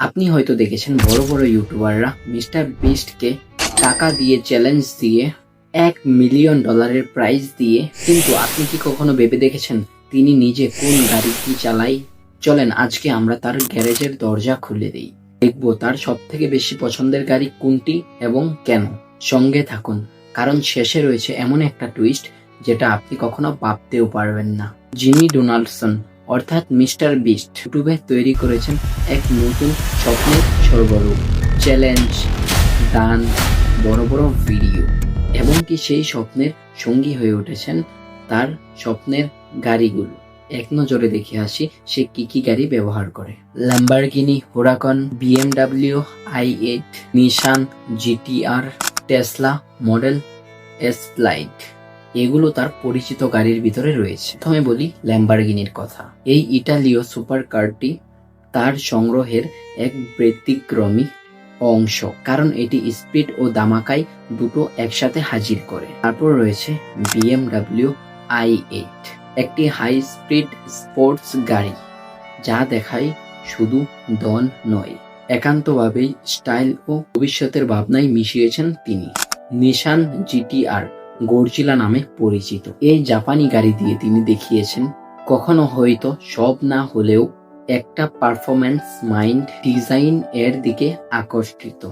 আপনি হয়তো দেখেছেন বড় বড় ইউটিউবাররা মিস্টার বিস্টকে টাকা দিয়ে চ্যালেঞ্জ দিয়ে এক মিলিয়ন ডলারের প্রাইজ দিয়ে। কিন্তু আপনি কি কখনো ভেবে দেখেছেন তিনি নিজে কোন গাড়ি কি চালাই চলেন, আজকে আমরা তার গ্যারেজের দরজা খুলে দিই। দেখব তার সব থেকে বেশি পছন্দের গাড়ি কোনটি এবং কেন। সঙ্গে থাকুন, কারণ শেষে রয়েছে এমন একটা টুইস্ট যেটা আপনি কখনো ভাবতেও পারবেন না। জিমি ডোনাল্ডসন অর্থাৎ মিস্টার বিস্ট ইউটিউবে তৈরি করেছেন এক নতুন স্বপ্নের সরবরাহ, চ্যালেঞ্জ গান বড় বড় ভিডিও। এবং কি সেই স্বপ্নের সঙ্গী হয়ে উঠেছেন তার স্বপ্নের গাড়িগুলো। এক নজরে দেখে আসি সে কি কি গাড়ি ব্যবহার করে। Lamborghini Huracan BMW i eight Nissan GTR Tesla Model S Plaid এগুলো তার পরিচিত গাড়ির ভিতরে রয়েছে। প্রথমে বলি ল্যাম্বারগিনির কথা। এই ইটালীয় সুপার কারটি তার সংগ্রহের এক ব্যতিক্রমী অংশ, কারণ এটি স্পিড ও দামাকাই দুটো একসাথে হাজির করে। তারপর রয়েছে বিএমডাব্লিউ আই এইট, একটি হাই স্পিড স্পোর্টস গাড়ি, যা দেখায় শুধু দন নয়, একান্তভাবেই স্টাইল ও ভবিষ্যতের ভাবনায় মিশিয়েছেন তিনি। নিশান জিটিআর গর্জিলা নামে পরিচিত। এই জাপানি গাড়ি দিয়ে তিনি দেখিয়েছেন, কখনো হয়তো সব না হলেও একটা পারফরম্যান্স মাইন্ড ডিজাইন এর দিকে আকর্ষিত।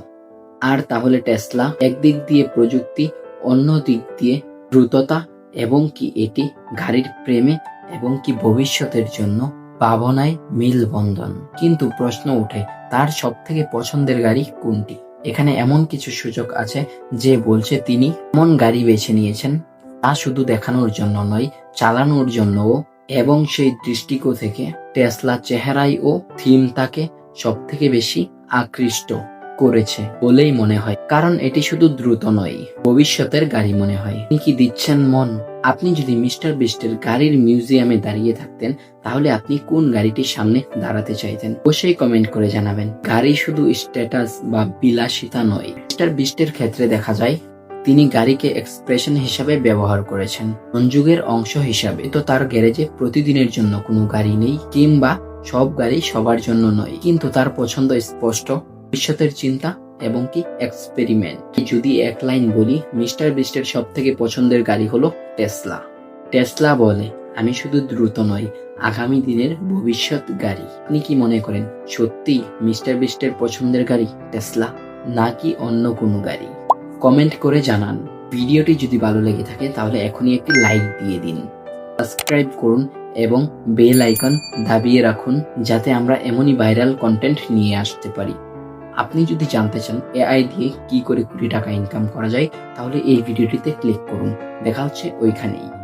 আর তাহলে টেসলা একদিক দিয়ে প্রযুক্তি, অন্য দিক দিয়ে দ্রুততা এবং কি এটি গাড়ির প্রেমে এবং কি ভবিষ্যতের জন্য ভাবনায় মিলবন্ধন? কিন্তু প্রশ্ন ওঠে, তার সব থেকে পছন্দের গাড়ি কোনটি? এখানে এমন কিছু সুযোগ আছে যে বলছে তিনি এমন গাড়ি বেছে নিয়েছেন, তা শুধু দেখানোর জন্য নয়, চালানোর জন্যও। এবং সেই দৃষ্টিকোণ থেকে টেসলা চেহারাই ও থিম তাকে সব থেকে বেশি আকৃষ্ট করেছে বলেই মনে হয়। কারণ এটি শুধু দ্রুত নয়, ভবিষ্যতের গাড়ি মনে হয়। আপনি কি দিচ্ছেন মন? আপনি যদি মিস্টার বিস্টের গাড়ির মিউজিয়ামে দাঁড়িয়ে থাকতেন, তাহলে আপনি কোন গাড়িটির সামনে দাঁড়াতে চাইতেন? অবশ্যই কমেন্ট করে জানাবেন। গাড়ি শুধু স্ট্যাটাস বা বিলাসিতা নয়। মিস্টার বিস্টের ক্ষেত্রে দেখা যায়, তিনি গাড়িকে এক্সপ্রেশন হিসাবে ব্যবহার করেছেন, সংযোগের অংশ হিসাবে। তো তার গ্যারেজে প্রতিদিনের জন্য কোনো গাড়ি নেই, কিংবা সব গাড়ি সবার জন্য নয়। কিন্তু তার পছন্দ স্পষ্ট, ভবিষ্যতের চিন্তা এবং কি এক্সপেরিমেন্ট যদি এক লাইন বলি মিস্টার বিস্টের সব থেকে পছন্দের গাড়ি হলো টেসলা টেসলা বলে, আমি শুধু দ্রুত নই, আগামী দিনের ভবিষ্যৎ গাড়ি। আপনি কি মনে করেন সত্যি মিস্টার বিস্টের পছন্দের গাড়ি টেসলা নাকি অন্য কোনো গাড়ি? কমেন্ট করে জানান। ভিডিওটি যদি ভালো লেগে থাকে, তাহলে এখনই একটি লাইক দিয়ে দিন। সাবস্ক্রাইব করুন এবং বেল আইকন দাবিয়ে রাখুন, যাতে আমরা এমনই ভাইরাল কন্টেন্ট নিয়ে আসতে পারি। আপনি যদি জানতে চান এআই দিয়ে কি করে কোটি টাকা ইনকাম করা যায়, তাহলে এই ভিডিওটিতে ক্লিক করুন। দেখা হচ্ছে ওইখানেই।